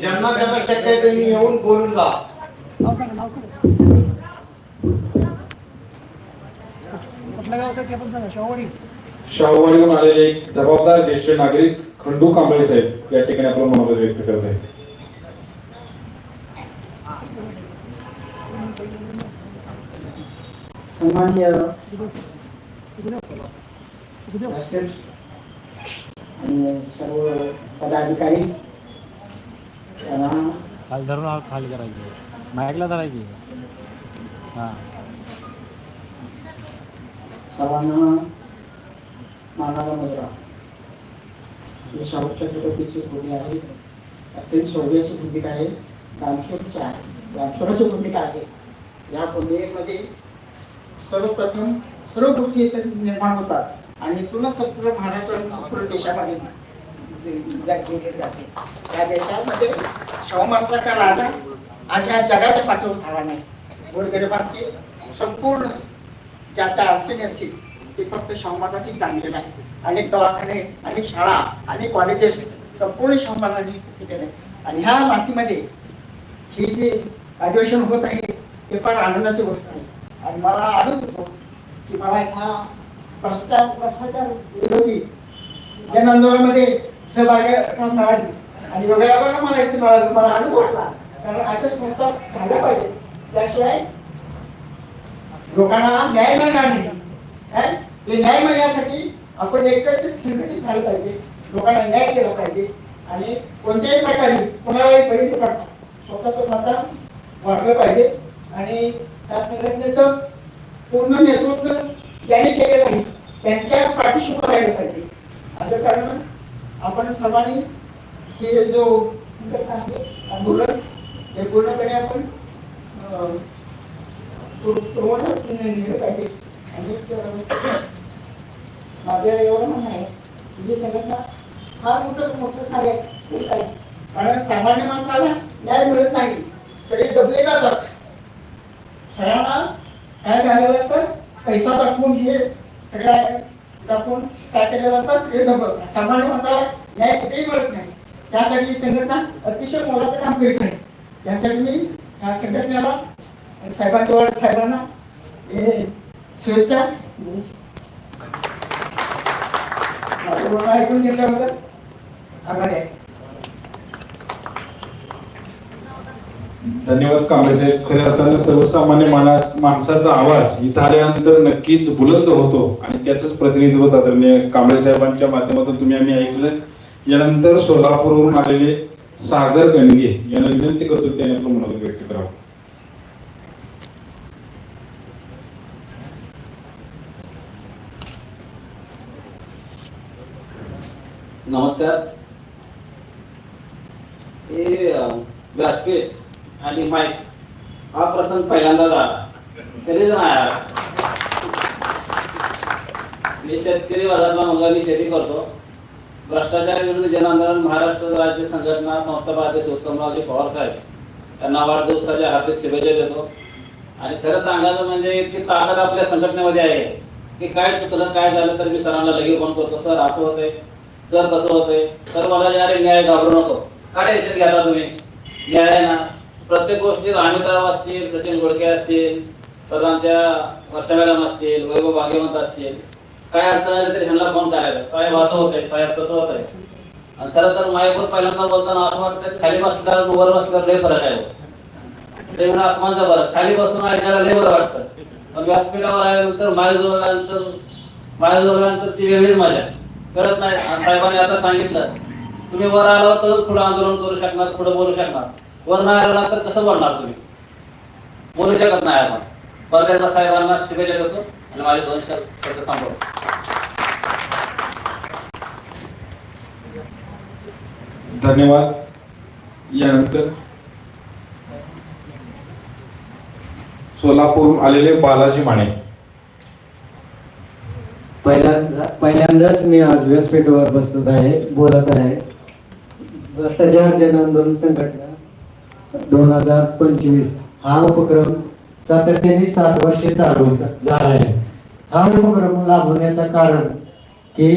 ज्यांना ज्यांना शक्य आहे त्यांनी येऊन बोलून जा शाहूवाडीहून आलेले एक जबाबदार ज्येष्ठ नागरिक खंडू कांबळे साहेब या ठिकाणी आपलं मनोगत व्यक्त करत आहेत. व्यासपीठ आणि सर्व पदाधिकारी खाली धरून आत खाली करायची माईकला धरायची. हां. सर्वांना मानाला मुद्रा ही शाहू छत्रपतीची भूमी आहे अत्यंत शौर्याची भूमिका आहे? भूमिका आहे. या भूमिकेमध्ये सर्वप्रथम सर्व गोष्टी निर्माण होतात. आणि इथूनच संपूर्ण महाराष्ट्र आणि संपूर्ण देशामध्ये जाते. या देशामध्ये शाहू राजा अशा जगाच्या पाठवून झाला नाही गोरगरिबांची संपूर्ण ज्या त्या अडचणी असतील ते फक्त शाहूमातांनी जाणलेलं आहे अनेक दवाखाने अनेक शाळा अनेक कॉलेजेस संपूर्ण शाहूमातांनी केलेले आहे आणि ह्या मातीमध्ये ही जे अधिवेशन होत आहे ते फार आनंदाची गोष्ट आहे. आणि मला आनंद होतो की मला ह्या भ्रष्टाचार भ्रष्टाचार विरोधी जनआंदोलनामध्ये सहभागी मिळाली आणि योगायोगानं मला इथे मिळालं मला अनुभव वाटला कारण अशा संस्था झाल्या पाहिजे त्याशिवाय लोकांना न्याय मिळणार नाही. काय? ते न्याय मिळण्यासाठी आपण एकत्र संघटित झालं पाहिजे. लोकांना न्याय केला पाहिजे. आणि कोणत्याही प्रकारे कोणालाही बळी पडता स्वतःचं मतदान वाढलं पाहिजे. आणि त्या संघटनेचं पूर्ण नेतृत्व ज्यांनी केलेलं आहे त्यांच्या पाठीशी उभं राहिलं पाहिजे. असं कारण आपण सर्वांनी हे जो आंदोलन हे पूर्णपणे आपण नेलं पाहिजे. आणि एवढं म्हणणं आहे ही संघटना फार मोठं मोठं कार्य आहे आहे. कारण सामान्य माणसाला न्याय मिळत नाही. सगळे दबले जातात. सगळ्यांना काय झालेलं असतं पैसा दाखवून हे सगळ्या टाकून काय केलेलं जातात हे दबत सामान्य माणसाला न्याय कुठेही मिळत नाही. त्यासाठी संघटना अतिशय मोलाचं काम करीत आहे. त्यासाठी मी ह्या संघटनेला आणि साहेबांच्या साहेबांना हे शुभेच्छा ऐकून घेतल्याबद्दल आभारी आहे. धन्यवाद कांबळे साहेब खऱ्या अर्थानं सर्वसामान्य मानात माणसाचा आवाज इथं आल्यानंतर नक्कीच बुलंद होतो आणि त्याचंच प्रतिनिधित्व आदरणीय कांबळे साहेबांच्या माध्यमातून तुम्ही आम्ही ऐकलं यानंतर सोलापूरवरून आलेले सागर गणगे यांना विनंती करतो त्याने आपलं मनोगत व्यक्त करावं. नमस्कार. हे व्यासपीठ आणि माईक हा प्रसंग पहिल्यांदा झाला. कधीच नाही आला मी शेतकरी वर्गातला मुलगा मी शेती करतो. भ्रष्टाचार विरुद्ध जन आंदोलन महाराष्ट्र राज्य संघटना संस्थापक अध्यक्ष उत्तमरावजी पवार साहेब. त्यांना वाढदिवसाच्या हार्दिक शुभेच्छा देतो. आणि खरं सांगायचं म्हणजे इतकी ताकद आपल्या संघटनेमध्ये आहे की काय चुकलं काय झालं तर मी सरांना लगेच फोन करतो. सर असं होतंय. सर कसं होतंय? सर मला अरे न्याय घाबरू नको. का टेन्शन घ्यायला तुम्ही. न्याय ना? प्रत्येक गोष्टीत अमिताभ असतील सचिन गोडके असतील तर आमच्या वर्षा मॅडम असतील वैभव भाग्यवंत असतील. काय अडचण आली तरी ह्यांना फोन करायला साहेब असं होत आहे साहेब कसं आहे आणि खरं तर मायपूर पहिल्यांदा बोलताना असं वाटतं खाली बसल्यावर वर बसल्यावर लय फरक आहे. ते म्हणून आसमानचा बरं. खाली बसून ऐकायला लय बरं वाटतं. पण व्यासपीठावर आल्यानंतर माय जोडल्यानंतर माय जोडल्यानंतर ती वेगळीच मजा करत नाही. साहेबांनी आता सांगितलं तुम्ही वर आलो तर पुढे आंदोलन करू शकणार पुढे बोलू शकणार. वर नाही आला तर कसं बोलणार तुम्ही? बोलू शकत नाही आपण. परत एकदा साहेबांना शुभेच्छा देतो आणि माझे दोन शब्द सांभाळतो धन्यवाद. यानंतर सोलापूरहून आलेले बालाजी माने. पहिल्यांदा पहिल्यांदाच मी आज व्यासपीठावर बसत आहे बोलत आहे. भ्रष्टाचार जन आंदोलन संघटना दोन हजार पंचवीस हा उपक्रम सातत्याने सात वर्षे चालू झाला आहे हा उपक्रम लाभवण्याचं कारण की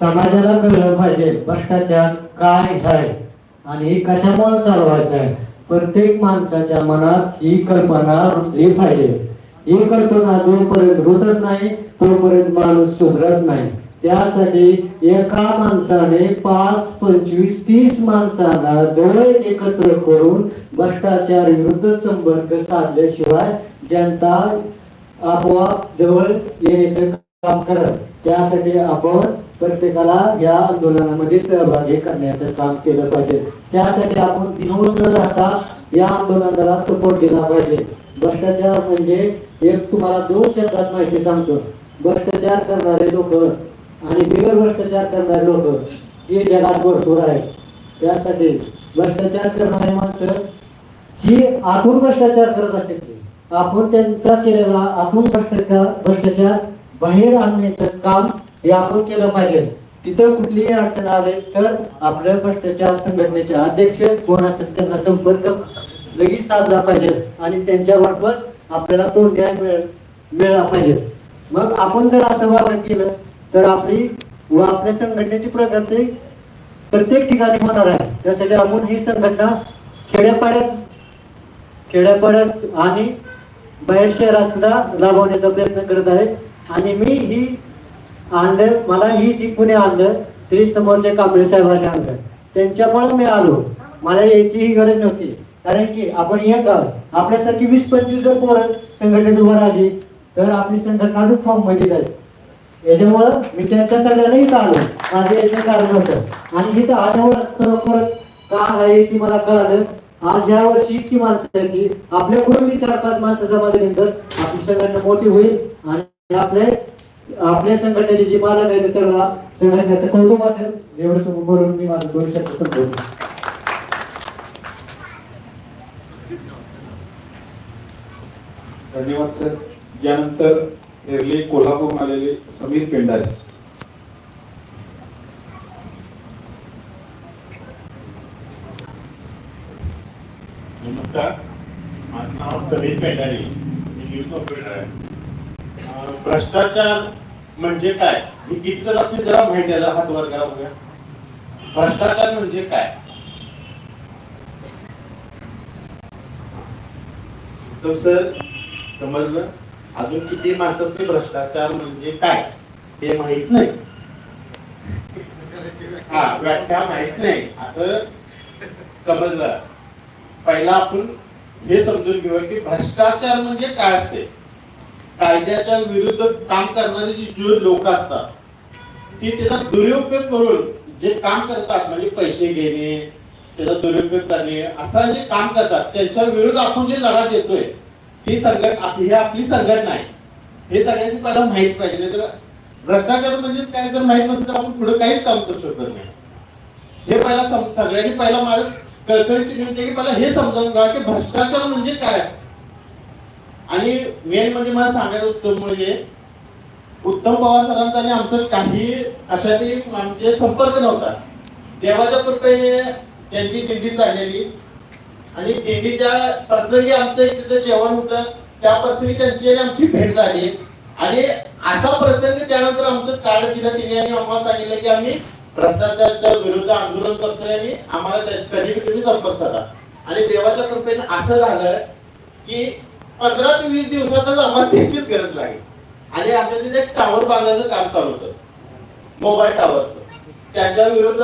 समाजाला कळलं पाहिजे भ्रष्टाचार काय आहे आणि हे कशामुळे चालवायचं आहे प्रत्येक माणसाच्या मनात ही कल्पना रुजली पाहिजे. ही कल्पना जोपर्यंत रुजत नाही तोपर्यंत माणूस सुधरत नाही. त्यासाठी एका माणसाने पाच पंचवीस तीस माणसांना जवळ एकत्र करून भ्रष्टाचार विरुद्ध संपर्क साधल्याशिवाय जनता आपोआप जवळ येण्याचं काम करत. त्यासाठी आपण प्रत्येकाला या आंदोलनामध्ये सहभागी करण्याचं काम केलं पाहिजे. त्यासाठी आपण बिनवून न राहता या आंदोलनाला सपोर्ट दिला पाहिजे. भ्रष्टाचार म्हणजे एक तुम्हाला दोन शब्दात माहिती सांगतो. भ्रष्टाचार करणारे लोक आणि बिगर भ्रष्टाचार करणारे लोक हे जगात भरपूर आहेत. त्यासाठी भ्रष्टाचार करणारे माणसं ही आतून भ्रष्टाचार करत असते आपण त्यांचा केलेला आतून भ्रष्टाचार भ्रष्टाचार बाहेर आणण्याचं काम हे आपण केलं पाहिजे. तिथं कुठलीही अडचण आली तर आपल्या भ्रष्टाचार संघटनेचे अध्यक्ष कोण असेल त्यांना संपर्क लगेच साधला पाहिजे आणि त्यांच्या मार्फत आपल्याला तो न्याय मिळ मिळाला पाहिजे. मग आपण जर असं वागणं केलं तर आपली व आपल्या संघटनेची प्रगती प्रत्येक ठिकाणी होणार आहे. त्यासाठी आपण ही संघटना खेड्यापाड्यात खेड्यापाड्यात आणि बाहेर शहरात सुद्धा राबवण्याचा प्रयत्न करत आहे. आणि मी ही आणलं मला ही जी पुणे आणलं तरी समोरचे कांबळे साहेबांनी आणलं त्यांच्यामुळे मी आलो. मला यायची ही गरज नव्हती. कारण की आपण एक आपल्यासारखी वीस पंचवीस जर पोरं संघटनेत उभं राहिली तर आपली संघटना अजून फॉर्ममध्ये जाईल. याच्यामुळं मी त्यांच्या सगळ्यांना इथं आलो माझं याचं कारण होतं. आणि इथं आल्यावर खरोखर का आहे ती मला कळालं. आज या वर्षी इतकी माणसं आहेत की आपल्याकडून मी चार पाच माणसं जमा आपली संघटना मोठी होईल आणि आपल्या आपल्या संघटनेचे जे मालक आहेत त्याला संघटनेचं कौतुक वाटेल. एवढं समोर बोलून मी माझं दोन शब्द संपवतो. धन्यवाद सर. यानंतर एरली कोल्हापूर आलेले समीर पेंडारे नमस्कार. माझं नाव सलीम पेंडारी मी न्यूज ऑपरेटर आहे. भ्रष्टाचार म्हणजे काय? ही किती जर असेल जरा माहिती आहे? जरा हात वर करा बघूया. भ्रष्टाचार म्हणजे काय? उत्तम सर समजलं? अजून किती माणसाचे भ्रष्टाचार म्हणजे काय? ते माहीत नाही. हा व्याख्या माहीत नाही. असं समजलं. पहिला आपण हे समजून घेऊया की भ्रष्टाचार म्हणजे काय असते? कायद्याच्या विरुद्ध काम करणारे जी जे लोक असतात ती त्याचा दुरुपयोग करून जे काम करतात म्हणजे पैसे घेणे त्याचा दुरुपयोग करणे असं जे काम करतात त्यांच्या विरुद्ध आपण जे लढा देतोय ही संघटना आपली ही आपली संघटना आहे हे सगळ्यांनी पहिला माहीत पाहिजे नाही तर भ्रष्टाचार म्हणजेच काय जर माहीत नसेल तर आपण पुढे काहीच काम करू शकत नाही. हे पहिला सम- सगळ्यांनी पहिला माझं कळकळीची विनंती आहे की पहिला हे समजावून घ्या की भ्रष्टाचार म्हणजे काय असतं. आणि मेन म्हणजे मला सांगायचं उत्तम म्हणजे उत्तम पवार सरांचा आणि आमचं काही अशातही म्हणजे संपर्क नव्हता. देवाच्या कृपेने त्यांची दिंडी चाललेली आणि दिंडीच्या प्रसंगी आमचं तिथं जेवण होतं त्या प्रसंगी त्यांची आणि आमची भेट झाली. आणि असा प्रसंग त्यानंतर आमचं कार्ड दिलं तिने आणि आम्हाला सांगितलं की आम्ही भ्रष्टाचाराच्या विरुद्ध आंदोलन करतोय आणि आम्हाला कधी तुम्ही संपर्क झाला आणि देवाच्या कृपेने असं झालं की पंधरा ते वीस दिवसातच आम्हाला त्याचीच गरज लागली. आणि आमच्या तिथे एक टावर बांधायचं काम चालू होतं. मोबाईल टावरचं त्याच्या विरुद्ध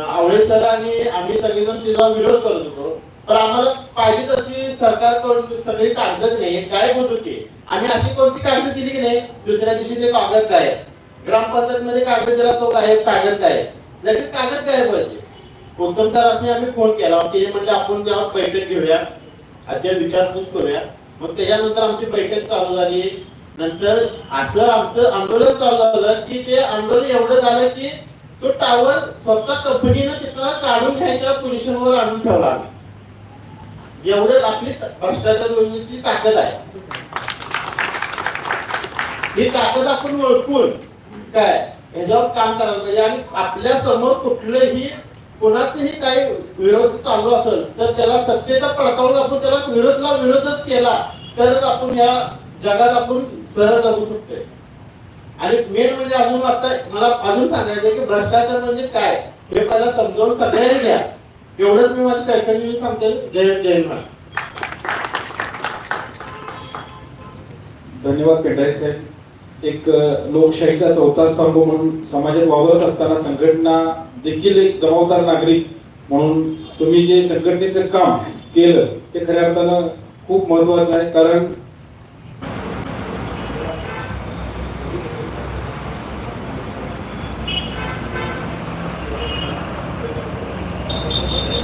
आवळे सर आणि आम्ही सगळेजण तिचा विरोध करत होतो. पण आम्हाला पाहिजे तशी सरकारकडून सगळी कागद नाही काय होत होती. आम्ही अशी कोणती कागद दिली की नाही दुसऱ्या दिवशी ते कागद गायब. ग्रामपंचायत मध्ये कागद जरा तो गायब कागद गायब. लगेच कागद गायब पाहिजे उत्तम सरांनी आम्ही फोन केला ते म्हणजे आपण जेव्हा बैठक घेऊया अद्याप विचारपूस करूया. मग त्याच्यानंतर आमची बैठक चालू झाली. नंतर असं आमचं आंदोलन चालू झालं की ते आंदोलन एवढं झालं की तो टावर स्वतः कंपनीनं तिथं काढून घ्यायच्या पोझिशनवर आणून ठेवला आम्ही. एवढंच आपली भ्रष्टाचार योजनेची ताकद आहे. ही ताकद आपण ओळखून काय याच्यावर काम करायला पाहिजे. आणि आपल्यासमोर कुठलंही कोणाचंही काही विरोध चालू असेल तर त्याला सत्तेचा पडताळून आपण त्याला विरोधला विरोधच केला तरच आपण या जगात आपण सरळ जगू शकतोय. आणि मेन म्हणजे अजून आता मला अजून सांगायचं की भ्रष्टाचार म्हणजे काय हे पहिला समजावून सगळ्यांनी द्या एवढंच मी माझ्या कल्पनेने सांगते. जय जय महाराज. धन्यवाद पेटारे साहेब. एक लोकशाहीचा चौथा स्तंभ म्हणून समाजात वावरत असताना संघटना देखील एक जबाबदार नागरिक म्हणून तुम्ही जे संघटनेचं काम केलं ते खऱ्या अर्थानं खूप महत्वाचं आहे. कारण